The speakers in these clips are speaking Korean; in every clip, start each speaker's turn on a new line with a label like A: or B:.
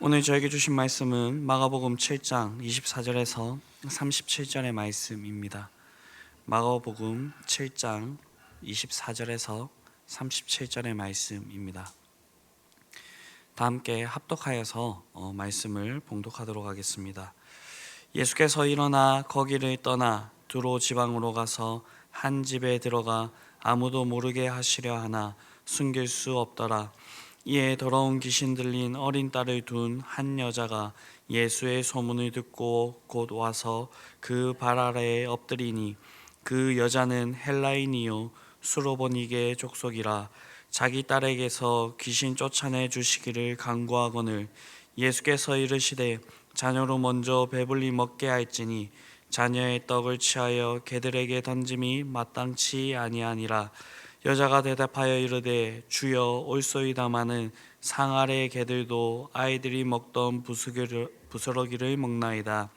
A: 오늘 저에게 주신 말씀은 마가복음 7장 24절에서 37절의 말씀입니다. 마가복음 7장 24절에서 37절의 말씀입니다. 다 함께 합독하여서 어, 말씀을 봉독하도록 하겠습니다. 예수께서 일어나 거기를 떠나 두로 지방으로 가서 한 집에 들어가 아무도 모르게 하시려 하나 숨길 수 없더라. 이에 더러운 귀신 들린 어린 딸을 둔 한 여자가 예수의 소문을 듣고 곧 와서 그 발 아래에 엎드리니 그 여자는 헬라인이요 수로보니게 족속이라 자기 딸에게서 귀신 쫓아내 주시기를 간구하거늘 예수께서 이르시되 자녀로 먼저 배불리 먹게 할지니 자녀의 떡을 취하여 개들에게 던짐이 마땅치 아니하니라 여자가 대답하여 이르되 주여 올소이다마는 상 아래 개들도 아이들이 먹던 부스러기를, 부스러기를 먹나이다.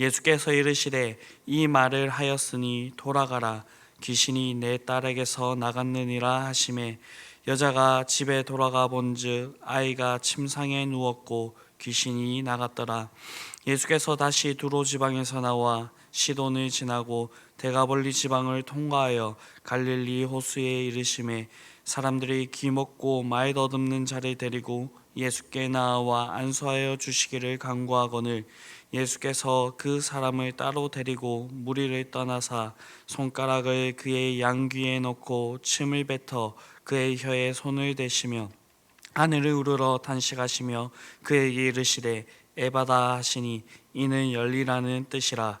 A: 예수께서 이르시되 이 말을 하였으니 돌아가라. 귀신이 내 딸에게서 나갔느니라 하심에 여자가 집에 돌아가 본즉 아이가 침상에 누웠고 귀신이 나갔더라. 예수께서 다시 두로 지방에서 나와 시돈을 지나고 대가벌리 지방을 통과하여 갈릴리 호수에 이르심에 사람들이 귀 먹고 말 더듬는 자를 데리고 예수께 나와 안수하여 주시기를 간구하거늘 예수께서 그 사람을 따로 데리고 무리를 떠나사 손가락을 그의 양귀에 넣고 침을 뱉어 그의 혀에 손을 대시며 하늘을 우러러 탄식하시며 그에게 이르시되 에바다 하시니 이는 열리라는 뜻이라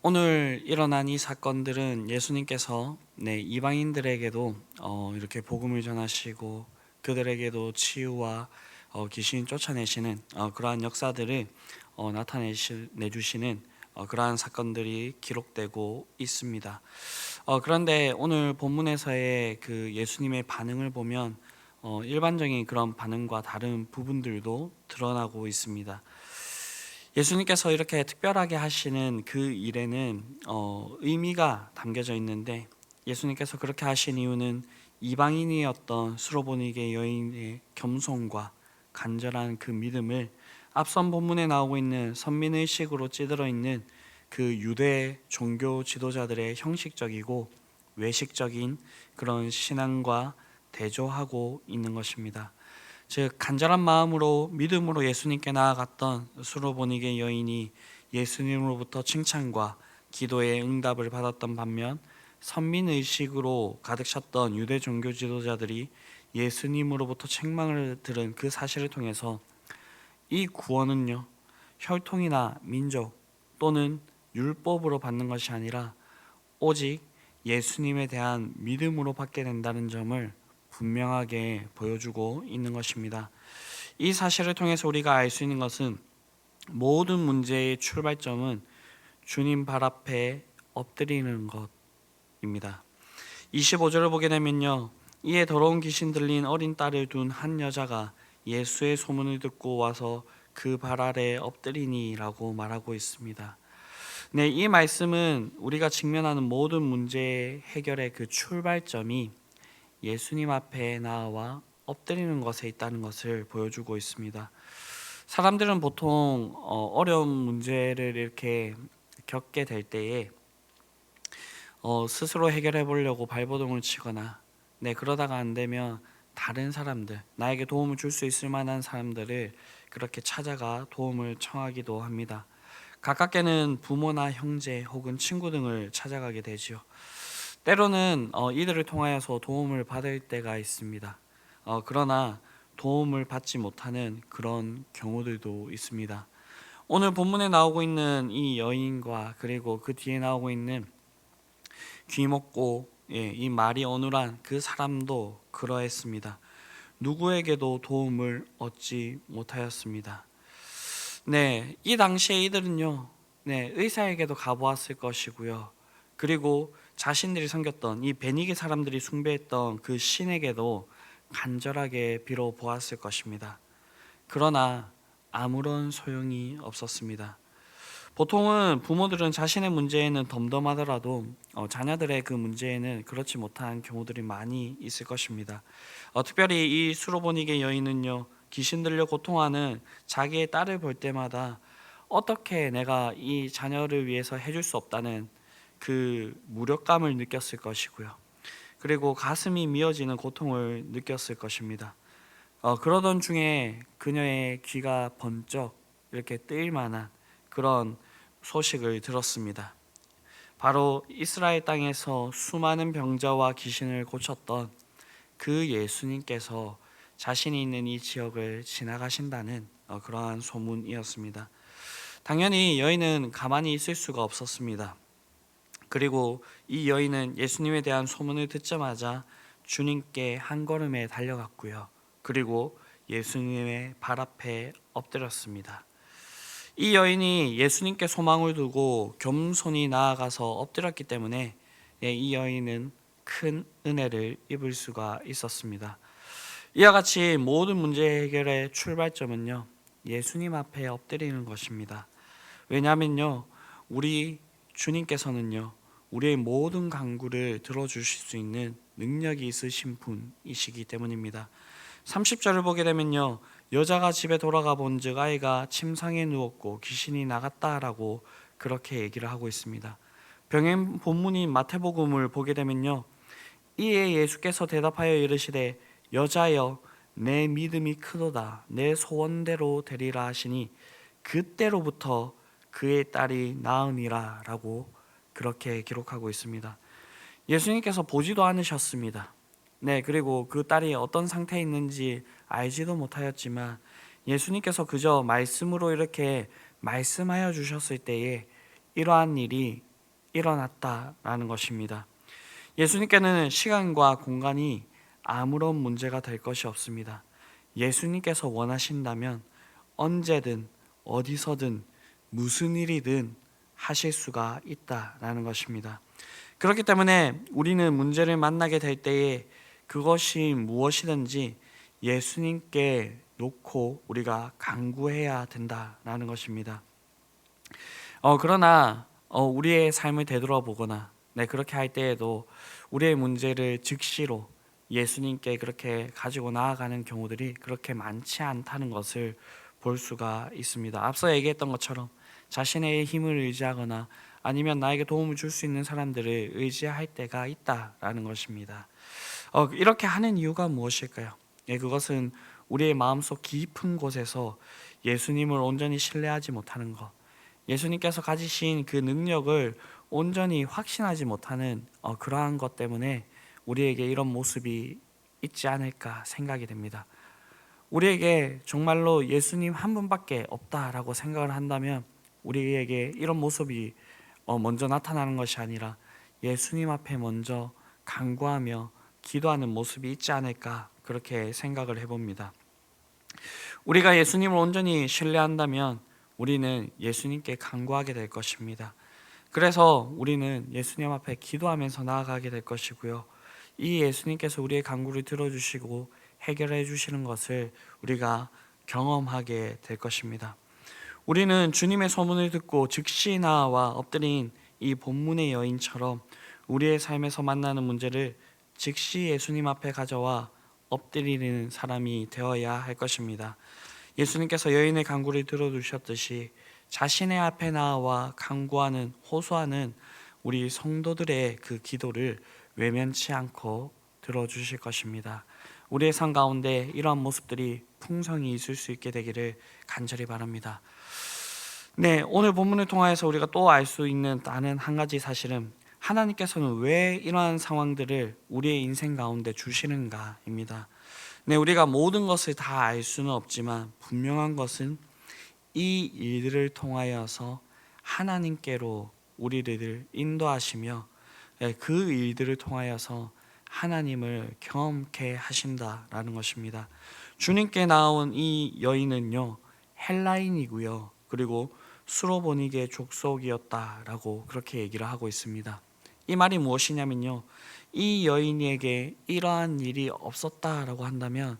A: 오늘 일어난 이 사건들은 예수님께서 네, 이방인들에게도 어, 이렇게 복음을 전하시고 그들에게도 치유와 어, 귀신 쫓아내시는 어, 그러한 역사들을 어, 나타내주시는 어, 그러한 사건들이 기록되고 있습니다. 어, 그런데 오늘 본문에서의 그 예수님의 반응을 보면 어, 일반적인 그런 반응과 다른 부분들도 드러나고 있습니다. 예수님께서 이렇게 특별하게 하시는 그 일에는 어, 의미가 담겨져 있는데 예수님께서 그렇게 하신 이유는 이방인이었던 수로보니게 여인의 겸손과 간절한 그 믿음을 앞선 본문에 나오고 있는 선민의식으로 찌들어 있는 그 유대 종교 지도자들의 형식적이고 외식적인 그런 신앙과 대조하고 있는 것입니다. 즉 간절한 마음으로 믿음으로 예수님께 나아갔던 수로보니게 여인이 예수님으로부터 칭찬과 기도의 응답을 받았던 반면 선민 의식으로 가득 찼던 유대 종교 지도자들이 예수님으로부터 책망을 들은 그 사실을 통해서 이 구원은요 혈통이나 민족 또는 율법으로 받는 것이 아니라 오직 예수님에 대한 믿음으로 받게 된다는 점을 분명하게 보여주고 있는 것입니다. 이 사실을 통해서 우리가 알 수 있는 것은 모든 문제의 출발점은 주님 발 앞에 엎드리는 것입니다. 25절을 보게 되면요. 이에 더러운 귀신 들린 어린 딸을 둔 한 여자가 예수의 소문을 듣고 와서 그 발 아래 엎드리니라고 말하고 있습니다. 네, 이 말씀은 우리가 직면하는 모든 문제 해결의 그 출발점이 예수님 앞에 나와 엎드리는 것에 있다는 것을 보여주고 있습니다. 사람들은 보통 어, 어려운 문제를 이렇게 겪게 될 때에 어, 스스로 해결해 보려고 발버둥을 치거나 네 그러다가 안 되면 다른 사람들 나에게 도움을 줄 수 있을 만한 사람들을 그렇게 찾아가 도움을 청하기도 합니다. 가깝게는 부모나 형제 혹은 친구 등을 찾아가게 되지요. 때로는 어, 이들을 통하여서 도움을 받을 때가 있습니다. 어, 그러나 도움을 받지 못하는 그런 경우들도 있습니다. 오늘 본문에 나오고 있는 이 여인과 그리고 그 뒤에 나오고 있는 귀먹고 예, 이 말이 어눌한 그 사람도 그러했습니다. 누구에게도 도움을 얻지 못하였습니다. 네, 이 당시에 이들은요, 네, 의사에게도 가보았을 것이고요. 그리고 자신들이 섬겼던 이 베니게 사람들이 숭배했던 그 신에게도 간절하게 빌어 보았을 것입니다. 그러나 아무런 소용이 없었습니다. 보통은 부모들은 자신의 문제에는 덤덤하더라도 어, 자녀들의 그 문제에는 그렇지 못한 경우들이 많이 있을 것입니다. 어, 특별히 이 수로보니게 여인은요 귀신 들려 고통하는 자기의 딸을 볼 때마다 어떻게 내가 이 자녀를 위해서 해줄 수 없다는 그 무력감을 느꼈을 것이고요. 그리고 가슴이 미어지는 고통을 느꼈을 것입니다. 어, 그러던 중에 그녀의 귀가 번쩍 이렇게 뜨일 만한 그런 소식을 들었습니다. 바로 이스라엘 땅에서 수많은 병자와 귀신을 고쳤던 그 예수님께서 자신이 있는 이 지역을 지나가신다는 어, 그러한 소문이었습니다. 당연히 여인은 가만히 있을 수가 없었습니다. 그리고 이 여인은 예수님에 대한 소문을 듣자마자 주님께 한 걸음에 달려갔고요. 그리고 예수님의 발 앞에 엎드렸습니다. 이 여인이 예수님께 소망을 두고 겸손히 나아가서 엎드렸기 때문에 예, 이 여인은 큰 은혜를 입을 수가 있었습니다. 이와 같이 모든 문제 해결의 출발점은요, 예수님 앞에 엎드리는 것입니다. 왜냐하면요, 우리 주님께서는요, 우리의 모든 간구를 들어주실 수 있는 능력이 있으신 분이시기 때문입니다. 30절을 보게 되면요, 여자가 집에 돌아가 본즉 아이가 침상에 누웠고 귀신이 나갔다라고 그렇게 얘기를 하고 있습니다. 병행 본문인 마태복음을 보게 되면요, 이에 예수께서 대답하여 이르시되 여자여 내 믿음이 크도다 내 소원대로 되리라 하시니 그때로부터 그의 딸이 나으니라라고 그렇게 기록하고 있습니다. 예수님께서 보지도 않으셨습니다. 네, 그리고 그 딸이 어떤 상태에 있는지 알지도 못하였지만 예수님께서 그저 말씀으로 이렇게 말씀하여 주셨을 때에 이러한 일이 일어났다라는 것입니다. 예수님께는 시간과 공간이 아무런 문제가 될 것이 없습니다. 예수님께서 원하신다면 언제든 어디서든 무슨 일이든 하실 수가 있다라는 것입니다. 그렇기 때문에 우리는 문제를 만나게 될 때에 그것이 무엇이든지 예수님께 놓고 우리가 간구해야 된다라는 것입니다. 어, 그러나 어, 우리의 삶을 되돌아보거나 네, 그렇게 할 때에도 우리의 문제를 즉시로 예수님께 그렇게 가지고 나아가는 경우들이 그렇게 많지 않다는 것을 볼 수가 있습니다. 앞서 얘기했던 것처럼 자신의 힘을 의지하거나 아니면 나에게 도움을 줄 수 있는 사람들을 의지할 때가 있다라는 것입니다. 어, 이렇게 하는 이유가 무엇일까요? 예, 그것은 우리의 마음속 깊은 곳에서 예수님을 온전히 신뢰하지 못하는 것, 예수님께서 가지신 그 능력을 온전히 확신하지 못하는 어, 그러한 것 때문에 우리에게 이런 모습이 있지 않을까 생각이 됩니다. 우리에게 정말로 예수님 한 분밖에 없다라고 생각을 한다면 우리에게 이런 모습이 어, 먼저 나타나는 것이 아니라 예수님 앞에 먼저 간구하며 기도하는 모습이 있지 않을까 그렇게 생각을 해봅니다. 우리가 예수님을 온전히 신뢰한다면 우리는 예수님께 간구하게 될 것입니다. 그래서 우리는 예수님 앞에 기도하면서 나아가게 될 것이고요. 이 예수님께서 우리의 간구를 들어주시고 해결해 주시는 것을 우리가 경험하게 될 것입니다. 우리는 주님의 소문을 듣고 즉시 나와 엎드린 이 본문의 여인처럼 우리의 삶에서 만나는 문제를 즉시 예수님 앞에 가져와 엎드리는 사람이 되어야 할 것입니다. 예수님께서 여인의 간구를 들어주셨듯이 자신의 앞에 나와 간구하는 호소하는 우리 성도들의 그 기도를 외면치 않고 들어주실 것입니다. 우리의 삶 가운데 이러한 모습들이 풍성히 있을 수 있게 되기를 간절히 바랍니다. 네, 오늘 본문을 통하여서 우리가 또 알 수 있는 다른 한 가지 사실은 하나님께서는 왜 이러한 상황들을 우리의 인생 가운데 주시는가입니다. 네, 우리가 모든 것을 다 알 수는 없지만 분명한 것은 이 일들을 통하여서 하나님께로 우리를 인도하시며 네, 그 일들을 통하여서 하나님을 경험케 하신다라는 것입니다. 주님께 나온 이 여인은요 헬라인이고요 그리고 수로보닉의 족속이었다라고 그렇게 얘기를 하고 있습니다. 이 말이 무엇이냐면요. 이 여인에게 이러한 일이 없었다라고 한다면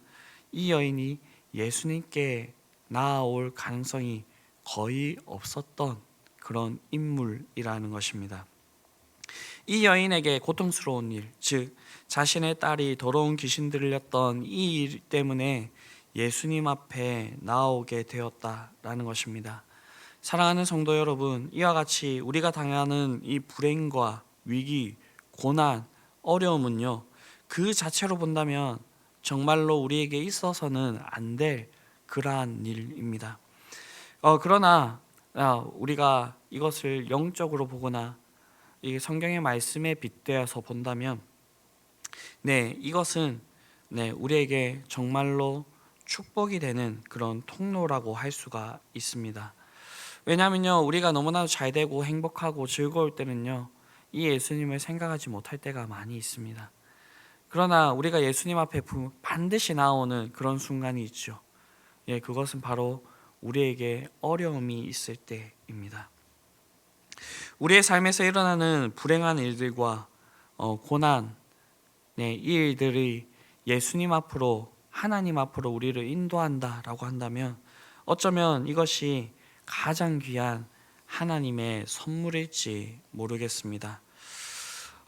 A: 이 여인이 예수님께 나아올 가능성이 거의 없었던 그런 인물이라는 것입니다. 이 여인에게 고통스러운 일, 즉 자신의 딸이 더러운 귀신 들렸던 이 일 때문에 예수님 앞에 나오게 되었다라는 것입니다. 사랑하는 성도 여러분, 이와 같이 우리가 당하는 이 불행과 위기, 고난, 어려움은요, 그 자체로 본다면 정말로 우리에게 있어서는 안 될 그러한 일입니다. 어, 그러나 아, 우리가 이것을 영적으로 보거나 이 성경의 말씀에 빗대어서 본다면, 네, 이것은 네, 우리에게 정말로 축복이 되는 그런 통로라고 할 수가 있습니다. 왜냐하면요, 우리가 너무나도 잘 되고 행복하고 즐거울 때는요, 이 예수님을 생각하지 못할 때가 많이 있습니다. 그러나 우리가 예수님 앞에 부- 반드시 나오는 그런 순간이 있죠. 예, 그것은 바로 우리에게 어려움이 있을 때입니다. 우리의 삶에서 일어나는 불행한 일들과 어, 고난, 네, 이 일들이 예수님 앞으로 하나님 앞으로 우리를 인도한다라고 한다면 어쩌면 이것이 가장 귀한 하나님의 선물일지 모르겠습니다.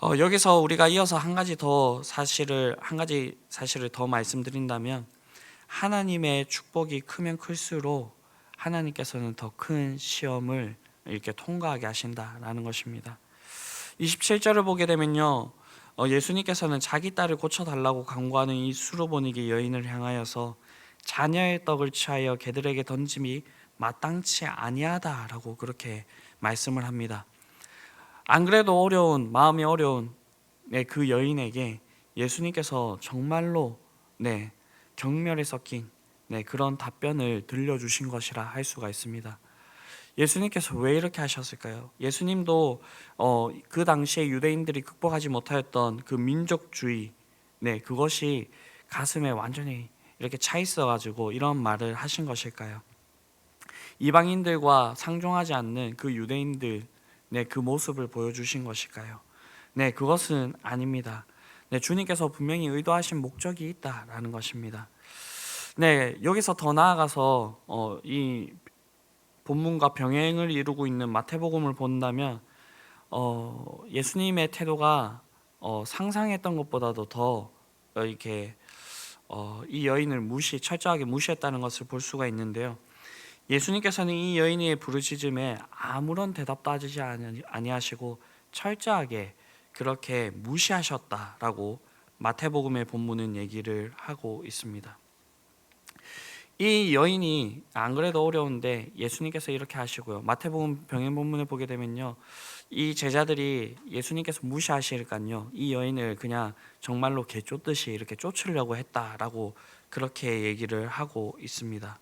A: 어, 여기서 우리가 이어서 한 가지 더 사실을 한 가지 사실을 더 말씀드린다면 하나님의 축복이 크면 클수록 하나님께서는 더 큰 시험을 이렇게 통과하게 하신다라는 것입니다. 27절을 보게 되면요. 어, 예수님께서는 자기 딸을 고쳐 달라고 간구하는 이 수로보니게 여인을 향하여서 자녀의 떡을 취하여 개들에게 던짐이 마땅치 아니하다라고 그렇게 말씀을 합니다. 안 그래도 어려운 마음이 어려운 네, 그 여인에게 예수님께서 정말로 네, 경멸에 섞인 네, 그런 답변을 들려주신 것이라 할 수가 있습니다. 예수님께서 왜 이렇게 하셨을까요? 예수님도 어, 그 당시에 유대인들이 극복하지 못하였던 그 민족주의, 네 그것이 가슴에 완전히 이렇게 차 있어가지고 이런 말을 하신 것일까요? 이방인들과 상종하지 않는 그 유대인들, 네그 모습을 보여주신 것일까요? 네 그것은 아닙니다. 네 주님께서 분명히 의도하신 목적이 있다라는 것입니다. 네 여기서 더 나아가서 어, 이 본문과 병행을 이루고 있는 마태복음을 본다면 어, 예수님의 태도가 어, 상상했던 것보다도 더 어, 이렇게 어, 이 여인을 무시 철저하게 무시했다는 것을 볼 수가 있는데요. 예수님께서는 이 여인의 부르짖음에 아무런 대답도 하지 아니- 아니하시고 철저하게 그렇게 무시하셨다라고 마태복음의 본문은 얘기를 하고 있습니다. 이 여인이 안 그래도 어려운데 예수님께서 이렇게 하시고요. 마태복음 병행 본문을 보게 되면요. 이 제자들이 예수님께서 무시하시니까요. 이 여인을 그냥 정말로 개 쫓듯이 이렇게 쫓으려고 했다라고 그렇게 얘기를 하고 있습니다.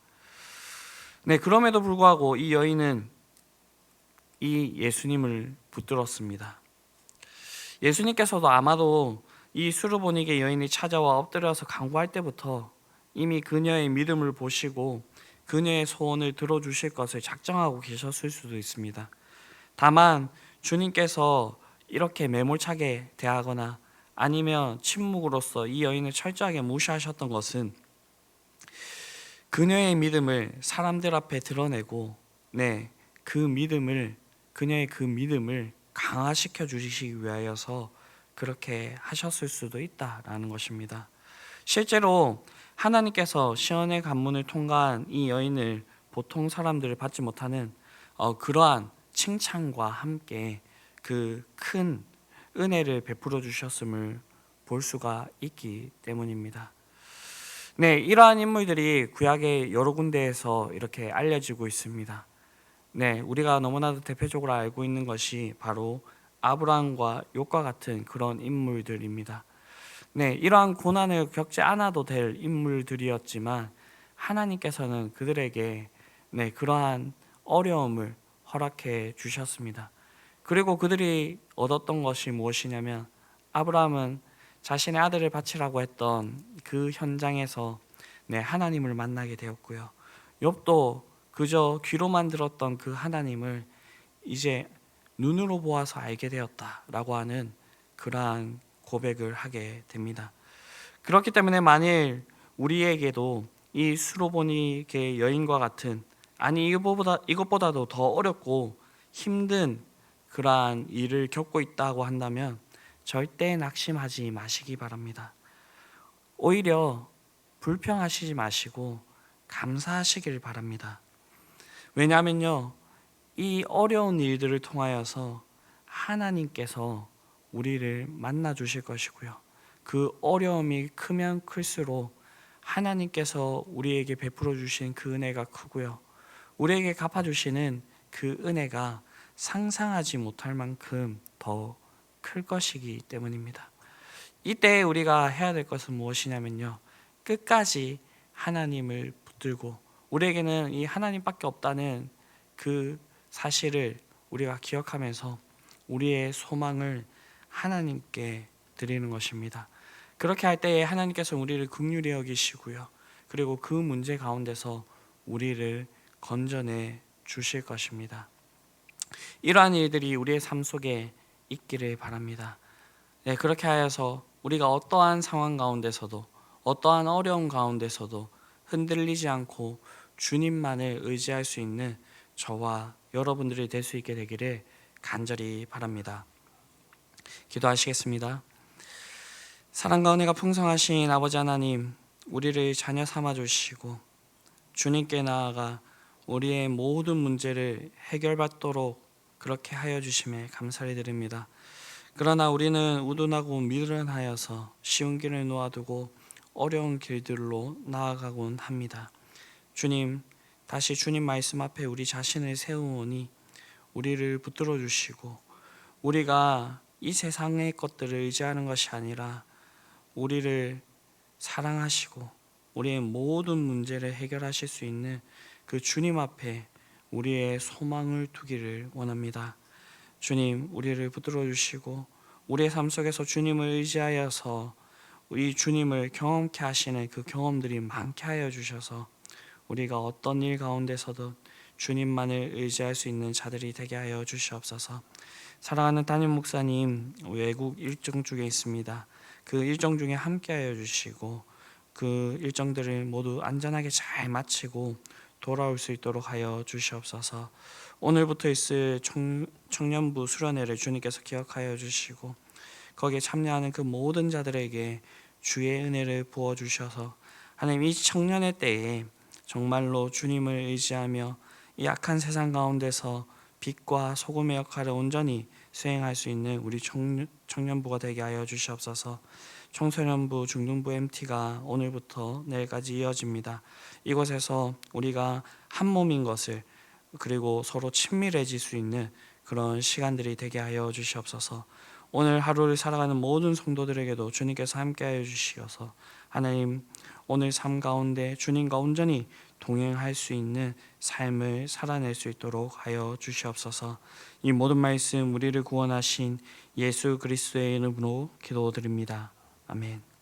A: 네, 그럼에도 불구하고 이 여인은 이 예수님을 붙들었습니다. 예수님께서도 아마도 이 수르보니게 여인이 찾아와 엎드려서 간구할 때부터 이미 그녀의 믿음을 보시고 그녀의 소원을 들어주실 것을 작정하고 계셨을 수도 있습니다. 다만 주님께서 이렇게 매몰차게 대하거나 아니면 침묵으로써 이 여인을 철저하게 무시하셨던 것은 그녀의 믿음을 사람들 앞에 드러내고 네, 그 믿음을 그녀의 그 믿음을 강화시켜 주시기 위하여서 그렇게 하셨을 수도 있다라는 것입니다. 실제로 하나님께서 시온의 관문을 통과한 이 여인을 보통 사람들을 받지 못하는 어, 그러한 칭찬과 함께 그 큰 은혜를 베풀어 주셨음을 볼 수가 있기 때문입니다. 네, 이러한 인물들이 구약의 여러 군데에서 이렇게 알려지고 있습니다. 네, 우리가 너무나도 대표적으로 알고 있는 것이 바로 아브라함과 욥과 같은 그런 인물들입니다. 네, 이러한 고난을 겪지 않아도 될 인물들이었지만 하나님께서는 그들에게 네, 그러한 어려움을 허락해 주셨습니다. 그리고 그들이 얻었던 것이 무엇이냐면 아브라함은 자신의 아들을 바치라고 했던 그 현장에서 네, 하나님을 만나게 되었고요. 욥도 그저 귀로만 들었던 그 하나님을 이제 눈으로 보아서 알게 되었다라고 하는 그러한 고백을 하게 됩니다. 그렇기 때문에 만일 우리에게도 이 수로보니의 여인과 같은 아니 이것보다 이것보다도 더 어렵고 힘든 그러한 일을 겪고 있다고 한다면 절대 낙심하지 마시기 바랍니다. 오히려 불평하시지 마시고 감사하시길 바랍니다. 왜냐하면요, 이 어려운 일들을 통하여서 하나님께서 우리를 만나 주실 것이고요. 그 어려움이 크면 클수록 하나님께서 우리에게 베풀어 주신 그 은혜가 크고요. 우리에게 갚아 주시는 그 은혜가 상상하지 못할 만큼 더 클 것이기 때문입니다. 이때 우리가 해야 될 것은 무엇이냐면요. 끝까지 하나님을 붙들고 우리에게는 이 하나님밖에 없다는 그 사실을 우리가 기억하면서 우리의 소망을 하나님께 드리는 것입니다. 그렇게 할 때에 하나님께서 우리를 긍휼히 여기시고요. 그리고 그 문제 가운데서 우리를 건져내 주실 것입니다. 이러한 일들이 우리의 삶 속에 있기를 바랍니다. 네, 그렇게 하여서 우리가 어떠한 상황 가운데서도 어떠한 어려움 가운데서도 흔들리지 않고 주님만을 의지할 수 있는 저와 여러분들이 될 수 있게 되기를 간절히 바랍니다. 기도하시겠습니다. 사랑과 은혜가 풍성하신 아버지 하나님, 우리를 자녀 삼아 주시고 주님께 나아가 우리의 모든 문제를 해결받도록 그렇게 하여 주심에 감사를 드립니다. 그러나 우리는 우둔하고 미련하여서 쉬운 길을 놓아두고 어려운 길들로 나아가곤 합니다. 주님, 다시 주님 말씀 앞에 우리 자신을 세우오니 우리를 붙들어 주시고 우리가 이 세상의 것들을 의지하는 것이 아니라 우리를 사랑하시고 우리의 모든 문제를 해결하실 수 있는 그 주님 앞에 우리의 소망을 두기를 원합니다. 주님, 우리를 붙들어 주시고 우리의 삶 속에서 주님을 의지하여서 우리 주님을 경험케 하시는 그 경험들이 많게 하여 주셔서 우리가 어떤 일 가운데서도 주님만을 의지할 수 있는 자들이 되게 하여 주시옵소서. 사랑하는 담임 목사님 외국 일정 중에 있습니다. 그 일정 중에 함께하여 주시고 그 일정들을 모두 안전하게 잘 마치고 돌아올 수 있도록 하여 주시옵소서. 오늘부터 있을 청, 청년부 수련회를 주님께서 기억하여 주시고 거기에 참여하는 그 모든 자들에게 주의 은혜를 부어 주셔서 하나님 이 청년의 때에 정말로 주님을 의지하며 이 악한 세상 가운데서 빛과 소금의 역할을 온전히 수행할 수 있는 우리 청년, 청년 부가 되게 하여 주시옵소서. 청소년부, 중등부 MT가 오늘부터 내일까지 이어집니다. 이곳에서 우리가 한 몸인 것을 그리고 서로 친밀해질 수 있는 그런 시간들이 되게 하여 주시옵소서. 오늘 하루를 살아가는 모든 성도들에게도 주님께서 함께하여 주시어서 하나님 오늘 삶 가운데 주님과 온전히 동행할 수 있는 삶을 살아낼 수 있도록 하여 주시옵소서. 이 모든 말씀 우리를 구원하신 예수 그리스도의 이름으로 기도드립니다. 아멘.